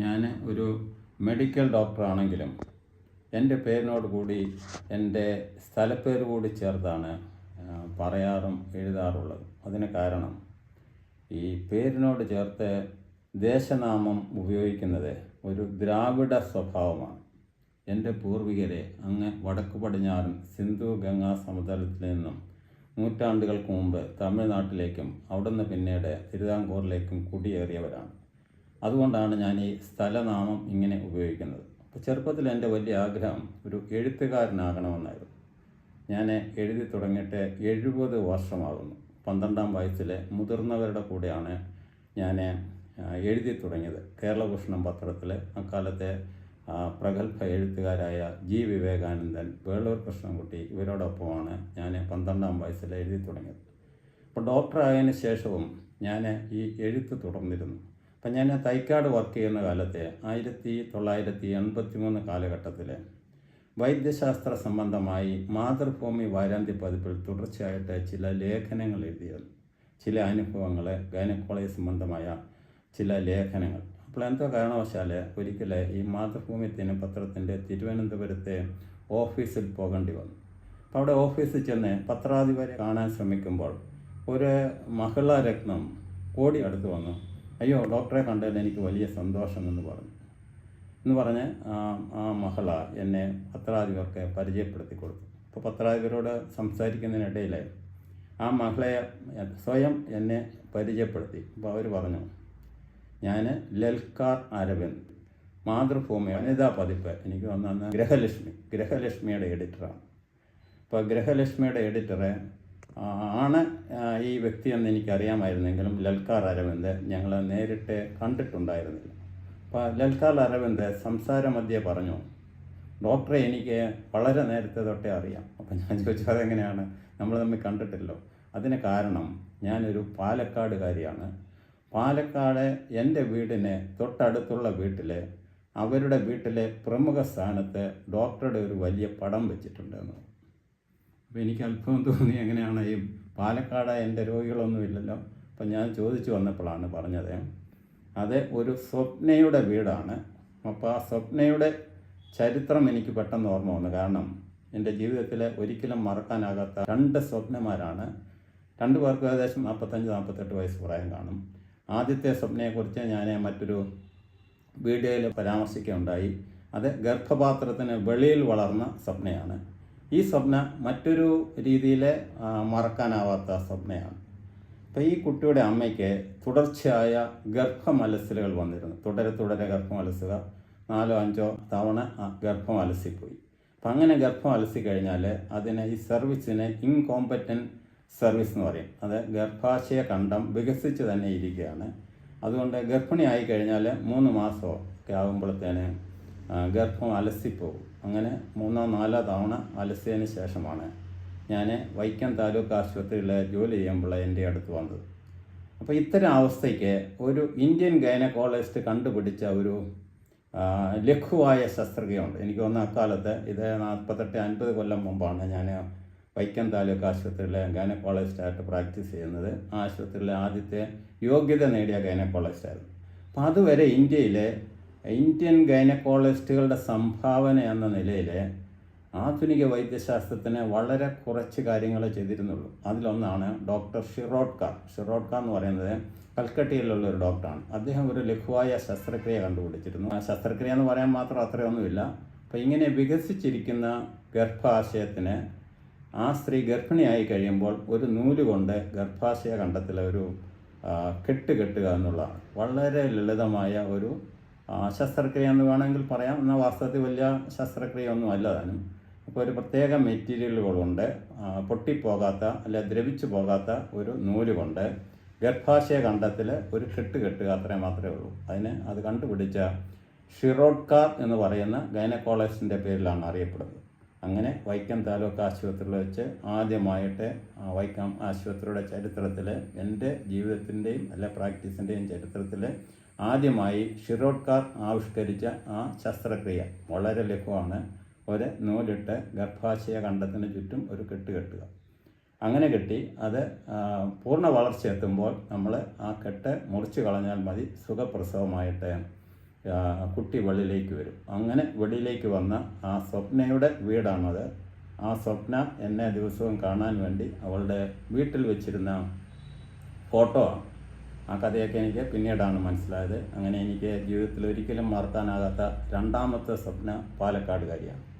ഞാൻ ഒരു മെഡിക്കൽ ഡോക്ടറാണെങ്കിലും എന്റെ പേരിനോട് കൂടി എന്റെ സ്ഥലപ്പേര് കൂടി ചേർത്താണ് പറയാറും എഴുതാറുള്ളത്. അതിന് കാരണം ഈ പേരിനോട് ചേർത്ത് ദേശനാമം ഉപയോഗിക്കുന്നത് ഒരു ദ്രാവിഡ സ്വഭാവമാണ്. എന്റെ പൂർവികരെ അങ്ങ് വടക്കു പടിഞ്ഞാറൻ സിന്ധു ഗംഗാ സമതലത്തിൽ നിന്നും നൂറ്റാണ്ടുകൾക്ക് മുമ്പ് തമിഴ്നാട്ടിലേക്കും അവിടുന്ന് പിന്നീട് തിരുവിതാംകൂറിലേക്കും കുടിയേറിയവരാണ്. അതുകൊണ്ടാണ് ഞാൻ ഈ സ്ഥലനാമം ഇങ്ങനെ ഉപയോഗിക്കുന്നത്. അപ്പോൾ ചെറുപ്പത്തിൽ എന്റെ വലിയ ആഗ്രഹം ഒരു എഴുത്തുകാരനാകണമെന്നായിരുന്നു. ഞാൻ എഴുതി തുടങ്ങിയിട്ട് എഴുപത് വർഷമാകുന്നു. പന്ത്രണ്ടാം വയസ്സിലെ മുതിർന്നവരുടെ കൂടെയാണ് ഞാൻ എഴുതി തുടങ്ങിയത്. കേരളഭൂഷണം പത്രത്തിൽ അക്കാലത്തെ പ്രഗത്ഭ എഴുത്തുകാരായ ജി വിവേകാനന്ദൻ വേളൂർ കൃഷ്ണൻകുട്ടി ഇവരോടൊപ്പമാണ് ഞാൻ പന്ത്രണ്ടാം വയസ്സിൽ എഴുതി തുടങ്ങിയത്. അപ്പോൾ ഡോക്ടറായതിന് ശേഷവും ഞാൻ ഈ എഴുത്ത് തുടർന്നിരുന്നു. അപ്പം ഞാൻ തൈക്കാട് വർക്ക് ചെയ്യുന്ന കാലത്തെ ആയിരത്തി തൊള്ളായിരത്തി എൺപത്തി മൂന്ന് കാലഘട്ടത്തിൽ വൈദ്യശാസ്ത്ര സംബന്ധമായി മാതൃഭൂമി വാരാന്ത്യ പതിപ്പിൽ തുടർച്ചയായിട്ട് ചില ലേഖനങ്ങൾ എഴുതിയത്. ചില അനുഭവങ്ങൾ ഗൈനക്കോളജി സംബന്ധമായ ചില ലേഖനങ്ങൾ. അപ്പോൾ എന്തോ കാരണവശാൽ ഒരിക്കൽ ഈ മാതൃഭൂമി ദിനപത്രത്തിന്റെ തിരുവനന്തപുരത്തെ ഓഫീസിൽ പോകേണ്ടി വന്നു. അപ്പോൾ അവിടെ ഓഫീസിൽ ചെന്ന് പത്രാധിപരെ കാണാൻ ശ്രമിക്കുമ്പോൾ ഒരു മഹിളാരത്നം ഓടി അടുത്ത് വന്നു. അയ്യോ ഡോക്ടറെ കണ്ടതിൽ എനിക്ക് വലിയ സന്തോഷം എന്ന് പറഞ്ഞു. എന്ന് പറഞ്ഞ് ആ മഹള എന്നെ പത്രാധിപർക്ക് പരിചയപ്പെടുത്തി കൊടുത്തു. അപ്പോൾ പത്രാധിപരോട് സംസാരിക്കുന്നതിനിടയിൽ ആ മഹളയെ സ്വയം എന്നെ പരിചയപ്പെടുത്തി. അപ്പോൾ അവർ പറഞ്ഞു ഞാൻ ലൽക്കാർ അരവിന്ദ് മാതൃഭൂമി വനിതാ പതിപ്പ്. എനിക്ക് വന്ന ഗ്രഹലക്ഷ്മി. ഗ്രഹലക്ഷ്മിയുടെ എഡിറ്ററാണ് അപ്പോൾ ഗ്രഹലക്ഷ്മിയുടെ എഡിറ്ററെ ആണ് ഈ വ്യക്തിയെന്ന് എനിക്കറിയാമായിരുന്നെങ്കിലും ലൽക്കാർ അരവിന്ദ് ഞങ്ങൾ നേരിട്ട് കണ്ടിട്ടുണ്ടായിരുന്നില്ല. അപ്പോൾ ലൽക്കാർ അരവിന്ദ് സംസാരമധ്യേ പറഞ്ഞു ഡോക്ടറെ എനിക്ക് വളരെ നേരത്തെ തൊട്ടേ അറിയാം. അപ്പം ഞാൻ ചോദിച്ചു അതെങ്ങനെയാണ്? നമ്മൾ തമ്മിൽ കണ്ടിട്ടില്ലോ. അതിന് കാരണം ഞാനൊരു പാലക്കാടുകാരിയാണ്. പാലക്കാട് എന്റെ വീടിന് തൊട്ടടുത്തുള്ള വീട്ടിൽ അവരുടെ വീട്ടിലെ പ്രമുഖ സ്ഥാനത്ത് ഡോക്ടറുടെ ഒരു വലിയ പടം വെച്ചിട്ടുണ്ടെന്ന്. അപ്പോൾ എനിക്ക് അല്പം തോന്നി എങ്ങനെയാണ് ഈ പാലക്കാട് എന്റെ രോഗികളൊന്നുമില്ലല്ലോ. അപ്പം ഞാൻ ചോദിച്ചു വന്നപ്പോഴാണ് പറഞ്ഞത്. അത് ഒരു സ്വപ്നയുടെ വീടാണ്. അപ്പോൾ ആ സ്വപ്നയുടെ ചരിത്രം എനിക്ക് പെട്ടെന്ന് ഓർമ്മ വന്നു. കാരണം എന്റെ ജീവിതത്തിൽ ഒരിക്കലും മറക്കാനാകാത്ത രണ്ട് സ്വപ്നമാരാണ് രണ്ടു പേർക്കും ഏകദേശം നാൽപ്പത്തഞ്ച് നാൽപ്പത്തെട്ട് വയസ്സ് പ്രായം കാണും. ആദ്യത്തെ സ്വപ്നയെക്കുറിച്ച് ഞാൻ മറ്റൊരു വീഡിയോയിൽ പരാമർശിക്കുകയുണ്ടായി. അത് ഗർഭപാത്രത്തിന് വെളിയിൽ വളർന്ന സ്വപ്നയാണ്. ഈ സ്വപ്ന മറ്റൊരു രീതിയിൽ മറക്കാനാവാത്ത സ്വപ്നയാണ്. അപ്പോൾ ഈ കുട്ടിയുടെ അമ്മയ്ക്ക് തുടർച്ചയായ ഗർഭമലസലുകൾ വന്നിരുന്നു. തുടരെ തുടരെ ഗർഭമലസുക നാലോ അഞ്ചോ തവണ ഗർഭം അലസിപ്പോയി അപ്പം അങ്ങനെ ഗർഭം അലസി കഴിഞ്ഞാൽ അതിനെ ഈ സർവീസിനെ ഇൻകോമ്പറ്റന്റ് സർവീസ് എന്ന് പറയും. അത് ഗർഭാശയ കണ്ടം വികസിച്ച് തന്നെ ഇരിക്കുകയാണ്. അതുകൊണ്ട് ഗർഭിണി ആയി കഴിഞ്ഞാൽ മൂന്ന് മാസമൊക്കെ ആകുമ്പോഴത്തേന് ഗർഭം അലസിപ്പോകും അങ്ങനെ മൂന്നോ നാലോ തവണ അലസിയതിന് ശേഷമാണ് ഞാൻ വൈക്കം താലൂക്ക് ആശുപത്രിയിൽ ജോലി ചെയ്യുമ്പോൾ എന്റെ അടുത്ത് വന്നത്. അപ്പോൾ ഇത്തരം അവസ്ഥയ്ക്ക് ഒരു ഇന്ത്യൻ ഗൈനക്കോളജിസ്റ്റ് കണ്ടുപിടിച്ച ഒരു ലഘുവായ ശസ്ത്രക്രിയയുണ്ട്. എനിക്ക് വന്ന അക്കാലത്ത് ഇത് നാൽപ്പത്തെട്ട് അൻപത് കൊല്ലം മുമ്പാണ് ഞാൻ വൈക്കം താലൂക്ക് ആശുപത്രിയിലെ ഗൈനക്കോളജിസ്റ്റായിട്ട് പ്രാക്ടീസ് ചെയ്യുന്നത്. ആശുപത്രിയിലെ ആദ്യത്തെ യോഗ്യത നേടിയ ഗൈനക്കോളജിസ്റ്റായിരുന്നു. അപ്പോൾ അതുവരെ ഇന്ത്യയിലെ ഇന്ത്യൻ ഗൈനക്കോളജിസ്റ്റുകളുടെ സംഭാവന എന്ന നിലയിൽ ആധുനിക വൈദ്യശാസ്ത്രത്തിന് വളരെ കുറച്ച് കാര്യങ്ങൾ ചെയ്തിരുന്നുള്ളൂ. അതിലൊന്നാണ് ഡോക്ടർ ഷിറോഡ്കാർ. ഷിറോഡ്കാർ എന്ന് പറയുന്നത് കൽക്കട്ടയിലുള്ള ഒരു ഡോക്ടറാണ്. അദ്ദേഹം ഒരു ലഘുവായ ശസ്ത്രക്രിയ കണ്ടുപിടിച്ചിരുന്നു. ആ ശസ്ത്രക്രിയ എന്ന് പറയാൻ മാത്രം അത്രയൊന്നുമില്ല. അപ്പോൾ ഇങ്ങനെ വികസിച്ചിരിക്കുന്ന ഗർഭാശയത്തിന് ആ സ്ത്രീ ഗർഭിണിയായി കഴിയുമ്പോൾ ഒരു നൂൽ കൊണ്ട് ഗർഭാശയ കണ്ടത്തിലെ ഒരു കെട്ട് കെട്ടുക വളരെ ലളിതമായ ഒരു ശസ്ത്രക്രിയ എന്ന് വേണമെങ്കിൽ പറയാം. എന്നാൽ വാസ്തവത്തിൽ വലിയ ശസ്ത്രക്രിയ ഒന്നും അല്ല താനും. അപ്പോൾ ഒരു പ്രത്യേക മെറ്റീരിയലുകളുണ്ട്. പൊട്ടിപ്പോകാത്ത അല്ലെ ദ്രവിച്ചു പോകാത്ത ഒരു നൂൽ കൊണ്ട് ഗർഭാശയ കണ്ടത്തിൽ ഒരു കെട്ട് കെട്ടുക അത്രേ മാത്രമേ ഉള്ളൂ. അതിന് അത് കണ്ടുപിടിച്ച ഷിറോഡ്കാർ എന്ന് പറയുന്ന ഗൈനക്കോളജിസ്റ്റിന്റെ പേരിലാണ് അറിയപ്പെടുന്നത്. അങ്ങനെ വൈക്കം താലൂക്ക് ആശുപത്രിയിൽ വെച്ച് ആദ്യമായിട്ട് വൈക്കം ആശുപത്രിയുടെ ചരിത്രത്തിൽ എന്റെ ജീവിതത്തിന്റെയും അല്ല പ്രാക്ടീസിന്റെയും ചരിത്രത്തിൽ ആദ്യമായി ഷിറോഡ്കാർ ആവിഷ്കരിച്ച ആ ശസ്ത്രക്രിയ വളരെ ലഘുവാണ്. ഒരു നൂലിട്ട് ഗർഭാശയ കണ്ടത്തിന് ചുറ്റും ഒരു കെട്ട് കെട്ടുക. അങ്ങനെ കെട്ടി അത് പൂർണ വളർച്ച എത്തുമ്പോൾ നമ്മൾ ആ കെട്ട് മുറിച്ച് കളഞ്ഞാൽ മതി സുഖപ്രസവമായിട്ട് കുട്ടി വെളിയിലേക്ക് വരും. അങ്ങനെ വെളിയിലേക്ക് വന്ന ആ സ്വപ്നയുടെ വീടാണത്. ആ സ്വപ്ന എന്നെ ദിവസവും കാണാൻ വേണ്ടി അവളുടെ വീട്ടിൽ വെച്ചിരുന്ന ഫോട്ടോ ആണ്. ആ കഥയൊക്കെ എനിക്ക് പിന്നീടാണ് മനസ്സിലായത്. അങ്ങനെ എനിക്ക് ജീവിതത്തിൽ ഒരിക്കലും മറക്കാനാകാത്ത രണ്ടാമത്തെ സ്വപ്ന പാലക്കാട് കാര്യമാണ്